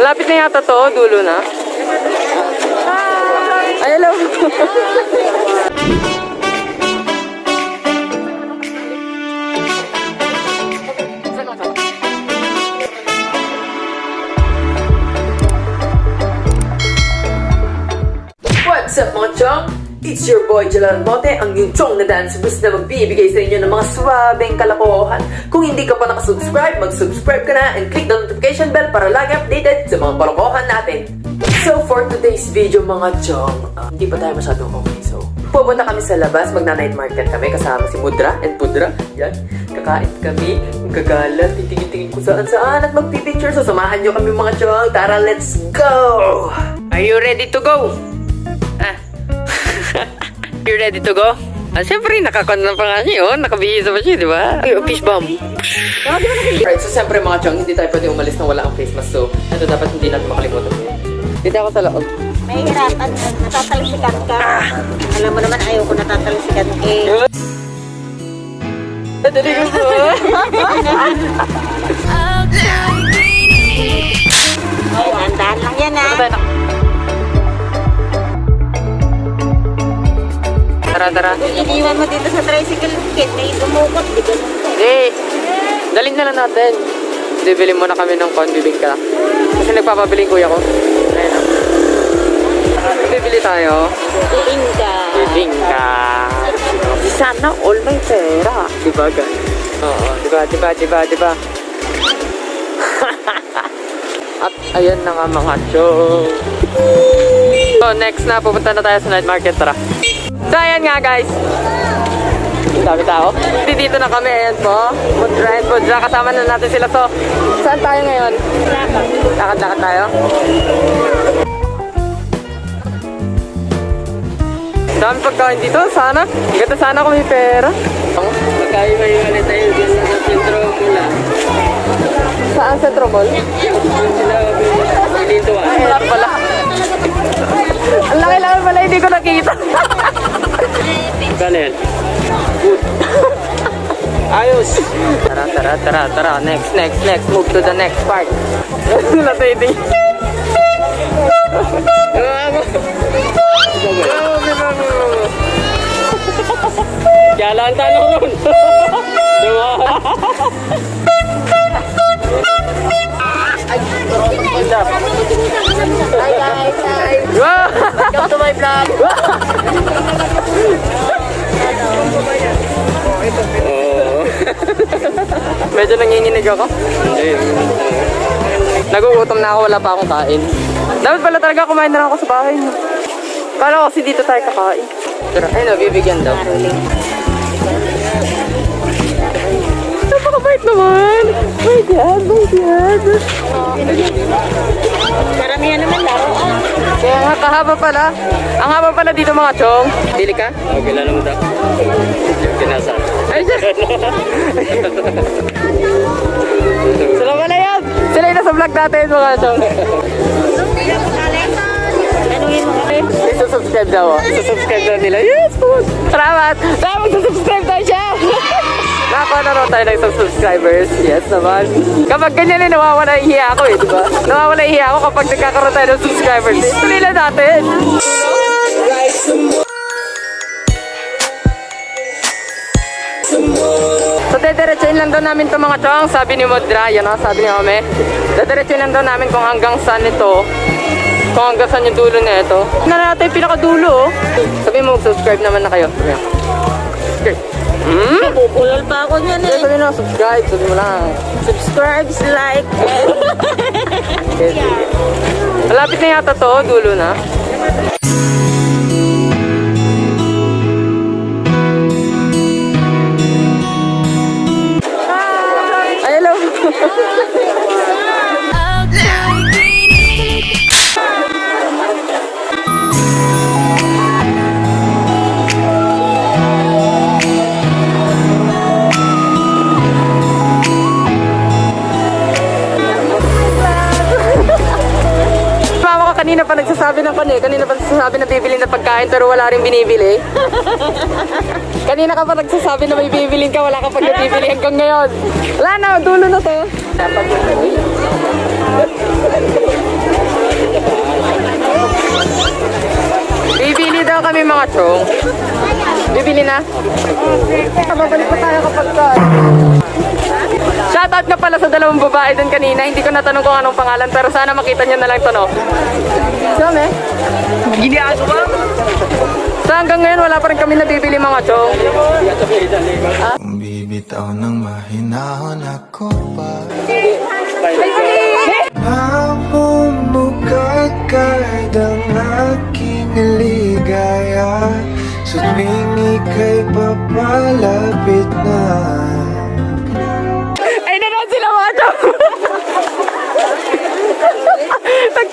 Malapit na yata to, dulo na. Ay, hello. What's up mga chong? It's your boy Jalan Mote, ang yung chong na dance boost na magbibigay sa inyo ng mga swabeng kalokohan. Kung hindi ka pa nakasubscribe, mag-subscribe ka na and click the notification bell para lagi updated sa mga kalokohan natin. So for today's video mga chong, ah, hindi pa tayo masyadong okay. So, pupunta kami sa labas, magna-night market kami kasama si Mudra and Pudra. Yan, kakain kami, gagala, titingin-tingin kung saan saan at magpipicture. So samahan nyo kami mga chong. Tara, let's go! Are you ready to go? Ah. you ready to go? Ah, siyempre, nakakon na pa nga siya, oh. Nakabihisa pa siya, di ba? Ay, oh, fish bomb. Alright, so siyempre mga chong, hindi tayo pwede umalis na wala ang face mask. So, ano dapat hindi natin makalimutan yun. Dito ako sa loob. Mahihirapan, natatalsikan ka. Alam mo naman, ayaw ko natatalsikan eh. Dali ko po. Dahan-dahan lang yan ah. Tara, tara. Iniwan mo dito sa tricycle kit, may dumukot, di ba? Hindi. Dalhin na lang natin. Bibili muna kami ng corn bibingka. Kasi nagpapabiling kuya ko. Ayun o. Bibili tayo. Iinga. Bibingka. Sana all may pera. Diba gan? Oo, diba, diba, diba, diba. At ayan na nga mga chong. So next na, pupunta na tayo sa night market. Tara. So ayan nga guys. Dami tao. Di dito na kami. Ayan po. Mudra and Pudra. Kasama na natin sila. So, saan tayo ngayon? Lakad-lakad tayo. Dami pagkain dito. Sana. Ganda sana kung may pera. Magkain may ulit tayo dyan sa sentro mula. Saan Centro Mall? Sila ah. Wala pala. Ang laki-laki pala. Hindi ko nakita. Kano yan? Good. Ayos. Tara, tara, tara, tara. Next, next, next. Move to the next part. Kaya lang tanong ron. Diba? Hi guys, hi. Welcome to my vlog. Medyo nanginginig ako. Nagugutom na ako, wala pa akong kain. Dapat pala talaga kumain na lang ako sa bahay. Kala ko kasi dito tayo kakain. Pero ayun, bibigyan daw. Napakabait naman! My dad, my dad! Karamihan naman daw. Kaya nga, kahaba pala. Ang haba pala dito mga chong. Dili ka? Okay lang naman daw. Kinasa. Ay, siya! Sila pala yan! Sila yung nasa vlog natin mga chong. Mo. Isa-subscribe daw. Isa-subscribe daw nila. Yes, po. Salamat. Salamat magsa-subscribe tayo siya. Nakakuha na raw tayo ng isang subscribers. Yes naman. Kapag ganyan eh, nawawala yung hiya ako eh, di ba? Nawawala yung hiya ako kapag nagkakaroon tayo ng subscribers. Eh, tuloy lang natin. So, dediretsuin lang daw namin itong mga chong. Sabi ni Modra, yun o, sabi ni Ome. Dediretsuin lang daw namin kung hanggang saan ito. Kung hanggang saan yung dulo na ito. Na natin yung pinakadulo, oh. Sabi mo, mag-subscribe naman na kayo. Subscribe. Hmm? Pupulol pa ako niyan eh. Sabi mo, subscribe. Sabi mo lang. Subscribe, like. Okay. Malapit na yata to, dulo na. kanina pa nagsasabi ng kanya, kanina pa nagsasabi na bibili na pagkain pero wala rin binibili. kanina ka pa nagsasabi na may bibilin ka, wala ka pag nabibili hanggang ngayon. Wala na, dulo na to. Bibili daw kami mga chong. Bibili na? Mabalik pa tayo kapag ka. Shoutout nga pala sa dalawang babae doon kanina. Hindi ko natanong kung anong pangalan pero sana makita nyo na lang to no. Dami. Ginagawa. So hanggang ngayon wala pa rin kami nabibili mga chong. Kung bibitaw ng mahinahon ako pa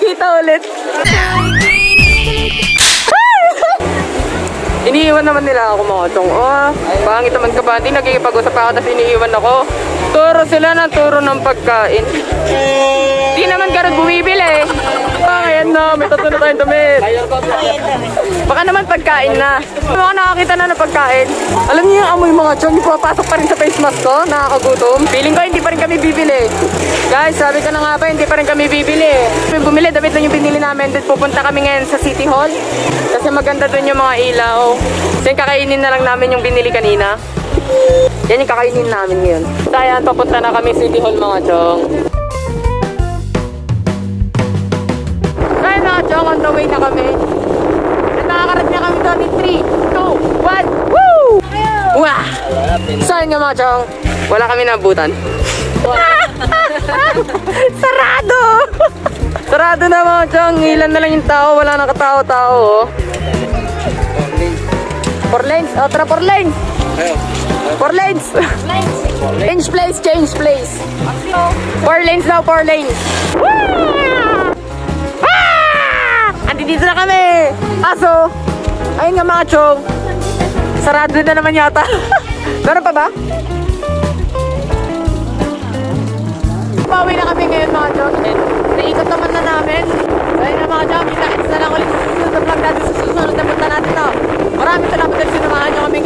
Nagkita ulit. Iniiwan naman nila ako mga chong. Oh, pangit naman ka ba? Hindi nagkikipag-usap ako tapos iniiwan ako. Turo sila ng turo ng pagkain. Di naman ganun bumibili. Ngayon na, may tatlo na tayong damit. Baka naman pagkain na. Baka nakakita na ng pagkain. Alam niyo yung amoy mga chong, yung pumapasok pa rin sa face mask ko, nakakagutom. Feeling ko hindi pa rin kami bibili. Guys, sabi ko na nga ba, hindi pa rin kami bibili. Kami bumili, damit lang yung binili namin. Then pupunta kami ngayon sa City Hall. Kasi maganda doon yung mga ilaw. Kasi kakainin na lang namin yung binili kanina. Yan yung kakainin namin ngayon. So ayan, papunta na kami City Hall mga chong. Chong, on the way na kami. At nakakarating na kami doon in 3, 2, 1, woo! Wah! So ayun nga mga chong, wala kami nabutan. Sarado! Sarado na mga chong, ilan na lang yung tao, wala nang katao-tao. Oh. Four lanes, oh tara four lanes! Four lanes! Change place, change place. Four lanes daw, four lanes. Wah! Dito na kami. Aso, ayun nga mga chong. Sarado na naman yata. Meron pa ba? Pauwi na kami ngayon mga chong. Naikot naman na namin. So ayun na mga chong, kita-kits na lang ulit sa susunod na vlog natin sa susunod na punta natin to. Maraming salamat dahil sinamahan nyo kami